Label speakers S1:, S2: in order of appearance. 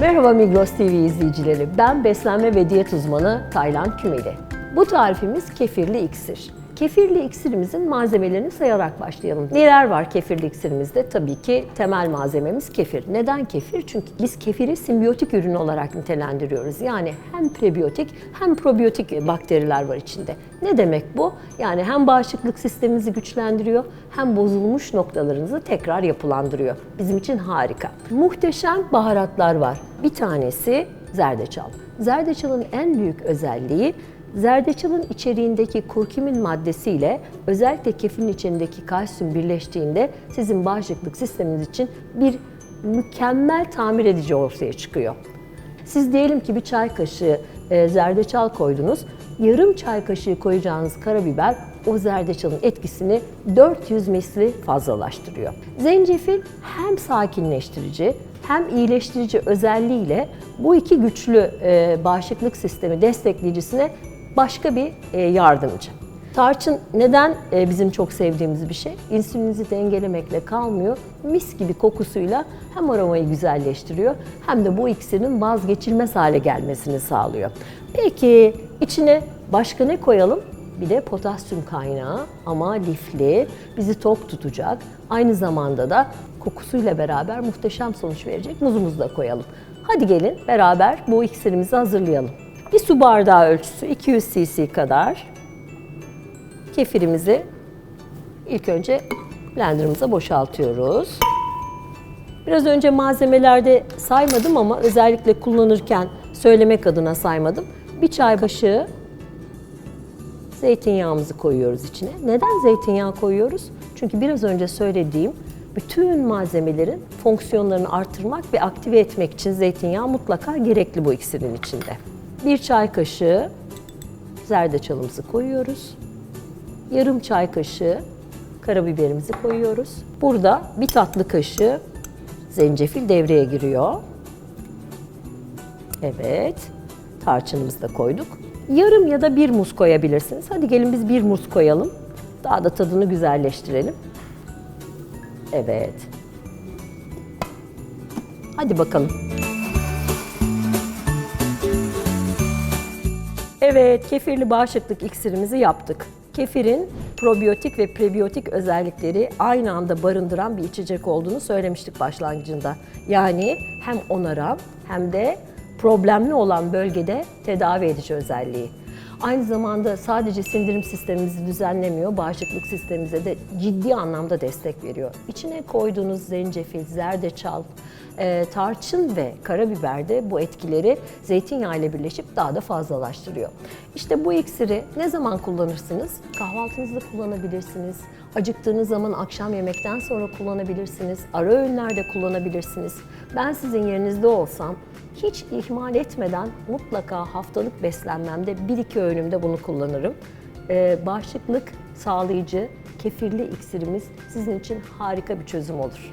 S1: Merhaba Migros TV izleyicileri. Ben beslenme ve diyet uzmanı Taylan Kümeli. Bu tarifimiz kefirli iksir. Kefirli iksirimizin malzemelerini sayarak başlayalım. Neler var kefirli iksirimizde? Tabii ki temel malzememiz kefir. Neden kefir? Çünkü biz kefiri simbiyotik ürün olarak nitelendiriyoruz. Yani hem prebiyotik hem probiyotik bakteriler var içinde. Ne demek bu? Yani hem bağışıklık sistemimizi güçlendiriyor hem bozulmuş noktalarınızı tekrar yapılandırıyor. Bizim için harika. Muhteşem baharatlar var. Bir tanesi zerdeçal. Zerdeçalın en büyük özelliği Zerdeçalın içeriğindeki kurkumin maddesiyle özellikle kefirin içindeki kalsiyum birleştiğinde sizin bağışıklık sisteminiz için bir mükemmel tamir edici ortaya çıkıyor. Siz diyelim ki bir çay kaşığı e, zerdeçal koydunuz. Yarım çay kaşığı koyacağınız karabiber o zerdeçalın etkisini 400 misli fazlalaştırıyor. Zencefil hem sakinleştirici hem iyileştirici özelliğiyle bu iki güçlü e, bağışıklık sistemi destekleyicisine başka bir e, yardımcı. Tarçın neden e, bizim çok sevdiğimiz bir şey? İnsülinizi dengelemekle kalmıyor. Mis gibi kokusuyla hem aromayı güzelleştiriyor hem de bu iksirin vazgeçilmez hale gelmesini sağlıyor. Peki içine başka ne koyalım? Bir de potasyum kaynağı ama lifli, bizi tok tutacak. Aynı zamanda da kokusuyla beraber muhteşem sonuç verecek muzumuzu da koyalım. Hadi gelin beraber bu iksirimizi hazırlayalım. Bir su bardağı ölçüsü 200 cc kadar kefirimizi ilk önce blenderımıza boşaltıyoruz. Biraz önce malzemelerde saymadım ama özellikle kullanırken söylemek adına saymadım. Bir çay kaşığı zeytinyağımızı koyuyoruz içine. Neden zeytinyağı koyuyoruz? Çünkü biraz önce söylediğim bütün malzemelerin fonksiyonlarını artırmak ve aktive etmek için zeytinyağı mutlaka gerekli bu iksirin içinde. Bir çay kaşığı zerdeçalımızı koyuyoruz. Yarım çay kaşığı karabiberimizi koyuyoruz. Burada bir tatlı kaşığı zencefil devreye giriyor. Evet. Tarçınımızı da koyduk. Yarım ya da bir muz koyabilirsiniz. Hadi gelin biz bir muz koyalım. Daha da tadını güzelleştirelim. Evet. Hadi bakalım. Evet, kefirli bağışıklık iksirimizi yaptık. Kefirin probiyotik ve prebiyotik özellikleri aynı anda barındıran bir içecek olduğunu söylemiştik başlangıcında. Yani hem onaran hem de problemli olan bölgede tedavi edici özelliği. Aynı zamanda sadece sindirim sistemimizi düzenlemiyor, bağışıklık sistemimize de ciddi anlamda destek veriyor. İçine koyduğunuz zencefil, zerdeçal, e, tarçın ve karabiber de bu etkileri zeytinyağı ile birleşip daha da fazlalaştırıyor. İşte bu iksiri ne zaman kullanırsınız? Kahvaltınızda kullanabilirsiniz. Acıktığınız zaman akşam yemekten sonra kullanabilirsiniz. Ara öğünlerde kullanabilirsiniz. Ben sizin yerinizde olsam hiç ihmal etmeden mutlaka haftalık beslenmemde bir iki öğünümde bunu kullanırım. Ee, bağışıklık sağlayıcı kefirli iksirimiz sizin için harika bir çözüm olur.